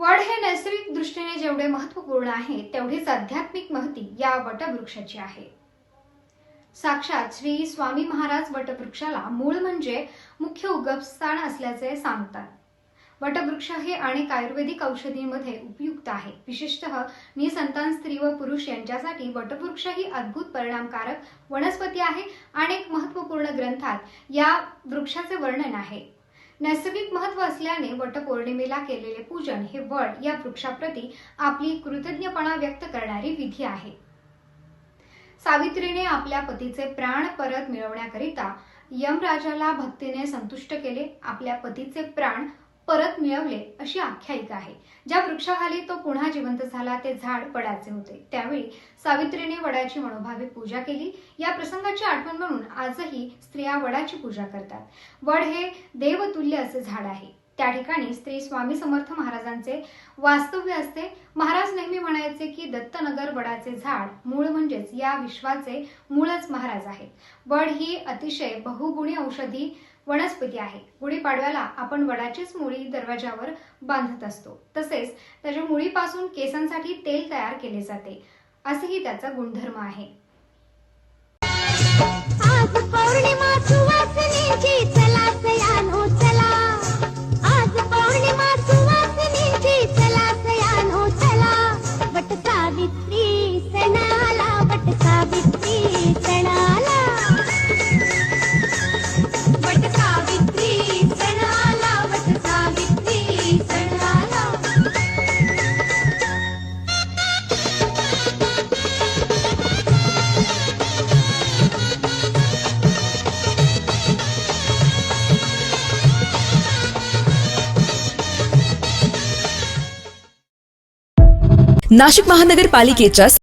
वड हे नैसर्गिक दृष्टीने जेवढे महत्त्वपूर्ण आहे तेवढीच आध्यात्मिक महती या वटवृक्षाची आहे. साक्षात श्री स्वामी महाराज वटवृक्षाला मूळ म्हणजे मुख्य उगमस्थान असल्याचे सांगतात. वटवृक्ष हे अनेक आयुर्वेदिक औषधींमध्ये उपयुक्त आहे. विशेषतः निसंतान स्त्री व पुरुष यांच्यासाठी वटवृक्ष ही अद्भुत परिणामकारक वनस्पती आहे अनेक महत्त्वपूर्ण ग्रंथात या वृक्षाचे वर्णन आहे. नैसर्गिक महत्त्व असल्याने वटपौर्णिमेला केलेले पूजन हे वड या वृक्षाप्रती आपली कृतज्ञपणा व्यक्त करणारी विधी आहे. सावित्रीने आपल्या पतीचे प्राण परत मिळवण्याकरिता यमराजाला भक्तीने संतुष्ट केले. आपल्या पतीचे प्राण परत मिळवले अशी आख्यायिका आहे. ज्या वृक्षाखाली तो पुन्हा जिवंत झाला ते झाड वडाचे होते. त्यावेळी सावित्रीने वडाची मनोभावे पूजा केली. या प्रसंगाची आठवण म्हणून आजही स्त्रिया वडाची पूजा करतात. वड हे देवतुल्य असे झाड आहे. त्या ठिकाणी स्त्री स्वामी समर्थ महाराजांचे वास्तव्य असते. महाराज नेहमी म्हणायचे की दत्तनगर वडाचे झाड मूळ म्हणजेच या विश्वाचे मूळच महाराज आहेत. वड ही अतिशय बहुगुणी औषधी वनस्पती आहे. गुढीपाडव्याला आपण वडाचीच मुळी दरवाजावर बांधत असतो. तसेच त्याच्या मुळीपासून केसांसाठी तेल तयार केले जाते. असेही त्याचा गुणधर्म आहे. नाशिक महानगरपालिकेच्या